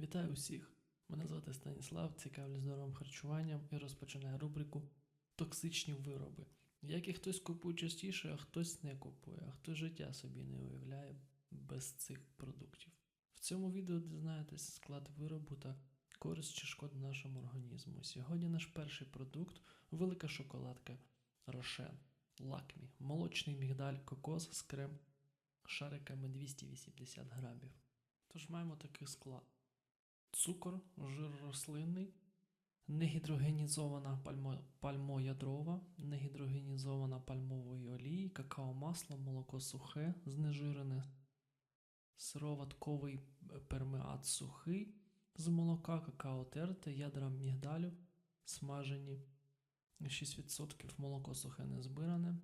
Вітаю усіх! Мене звати Станіслав, цікавлюсь здоровим харчуванням і розпочинаю рубрику Токсичні вироби, які хтось купує частіше, а хтось не купує, а хтось життя собі не уявляє без цих продуктів. В цьому відео дізнаєтесь склад виробу та користь чи шкоду нашому організму. Сьогодні наш перший продукт велика шоколадка Рошен, лакмі, молочний мігдаль, кокос з крем шариками 280 грамів. Тож маємо такий склад цукор, жир рослинний, негідрогенізована пальмо, пальмоядрова, негідрогенізована пальмової олії, какао-масло, молоко сухе, знежирене, сироватковий пермеат сухий з молока, какао терте, ядра мігдалю, смажені 6%, молоко сухе не збиране,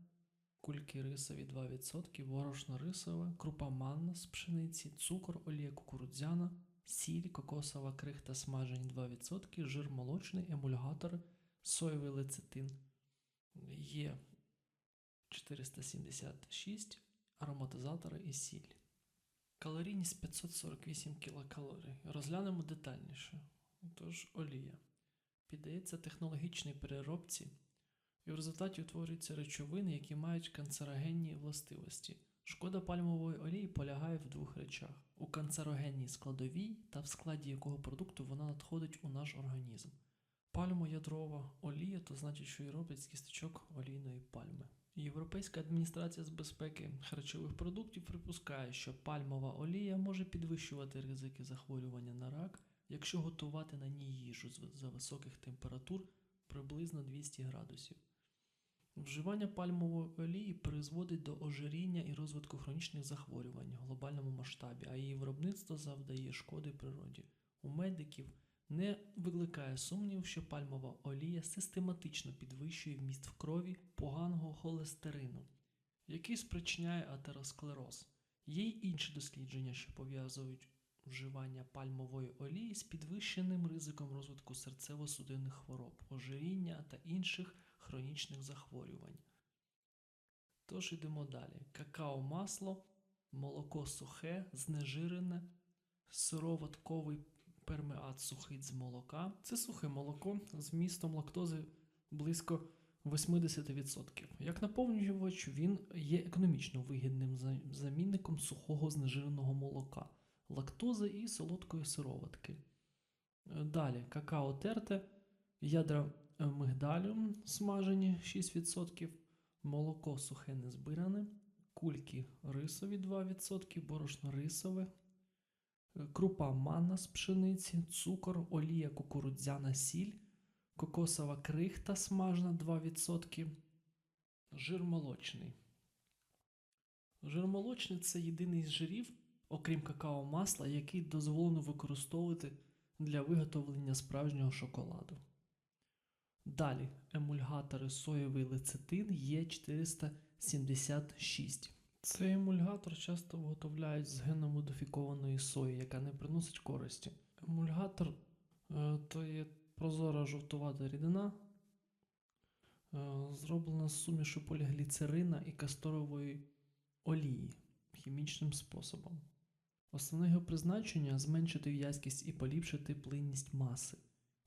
кульки рисові 2%, борошно рисове, крупа манна з пшениці, цукор, олія кукурудзяна, сіль, кокосова крихта смажені 2%, жир молочний, емульгатор, соєвий лецитин є 476, ароматизатори і сіль. Калорійність 548 кілокалорій. Розглянемо детальніше. Тож олія. Піддається технологічній переробці, і в результаті утворюються речовини, які мають канцерогенні властивості. Шкода пальмової олії полягає в двох речах: у канцерогенній складовій та в складі якого продукту вона надходить у наш організм. Пальмоядрова олія то значить, що її роблять з кісточок олійної пальми. Європейська адміністрація з безпеки харчових продуктів припускає, що пальмова олія може підвищувати ризики захворювання на рак, якщо готувати на ній їжу за високих температур приблизно 200 градусів. Вживання пальмової олії призводить до ожиріння і розвитку хронічних захворювань в глобальному масштабі, а її виробництво завдає шкоди природі. У медиків не викликає сумнів, що пальмова олія систематично підвищує вміст в крові поганого холестерину, який спричиняє атеросклероз. Є й інші дослідження, що пов'язують вживання пальмової олії з підвищеним ризиком розвитку серцево-судинних хвороб, ожиріння та інших хронічних захворювань. Тож йдемо далі. Какао-масло, молоко сухе, знежирене, сироватковий пермеат сухий з молока. Це сухе молоко з вмістом лактози близько 80%. Як наповнювач, він є економічно вигідним замінником сухого знежиреного молока, лактози і солодкої сироватки. Далі какао терте, ядра мигдалю смажені 6%, молоко сухе незбиране, кульки рисові 2%, борошно рисове, е, крупа манна з пшениці, цукор, олія кукурудзяна сіль, кокосова крихта смажена 2%, жир молочний. Жир молочний це єдиний з жирів, окрім какао-масла, який дозволено використовувати для виготовлення справжнього шоколаду. Далі емульгатори соєвий лецитин є 476. Цей емульгатор часто виготовляють з геномодифікованої сої, яка не приносить користі. Емульгатор е, то є прозора жовтувата рідина, е, зроблена з сумішу полігліцерина і касторової олії хімічним способом. Основне його призначення зменшити в'язкість і поліпшити плинність маси.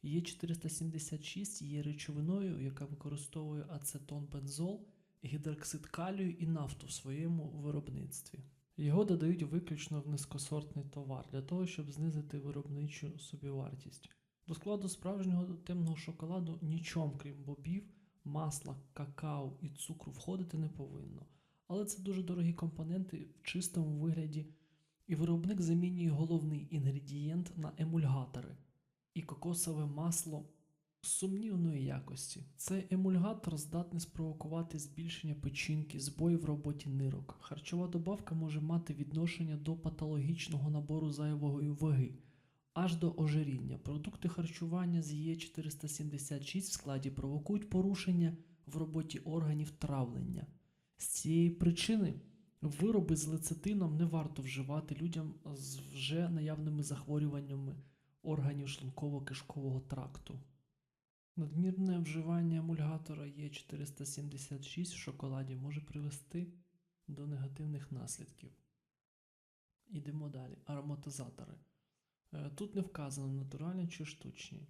Є 476 є речовиною, яка використовує ацетон бензол, гідроксид калію і нафту в своєму виробництві. Його додають виключно в низькосортний товар для того, щоб знизити виробничу собівартість. До складу справжнього темного шоколаду нічом, крім бобів, масла, какао і цукру, входити не повинно. Але це дуже дорогі компоненти в чистому вигляді, і виробник замінює головний інгредієнт на емульгатори і кокосове масло сумнівної якості. Цей емульгатор здатний спровокувати збільшення печінки, збої в роботі нирок. Харчова добавка може мати відношення до патологічного набору зайвої ваги, аж до ожиріння. Продукти харчування з Є476 в складі провокують порушення в роботі органів травлення. З цієї причини вироби з лецитином не варто вживати людям з вже наявними захворюваннями органів шлунково-кишкового тракту. Надмірне вживання емульгатора Є476 в шоколаді може привести до негативних наслідків. Ідемо далі. Ароматизатори. Е, Тут не вказано натуральні чи штучні.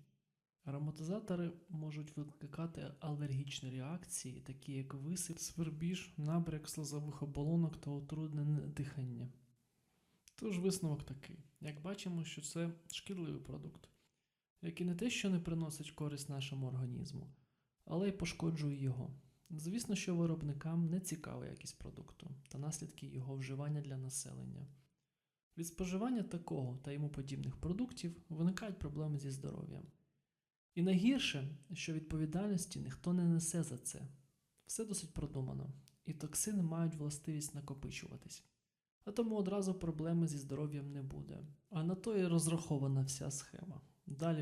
Ароматизатори можуть викликати алергічні реакції, такі як висип, свербіж, набряк слизових оболонок та утруднене дихання. Тож висновок такий: як бачимо, що це шкідливий продукт, який не те, що не приносить користь нашому організму, але й пошкоджує його. Звісно, що виробникам не цікава якість продукту та наслідки його вживання для населення. Від споживання такого та йому подібних продуктів виникають проблеми зі здоров'ям. І найгірше, що відповідальності ніхто не несе за це. Все досить продумано, і токсини мають властивість накопичуватись. А тому одразу проблеми зі здоров'ям не буде. А на то і розрахована вся схема. Далі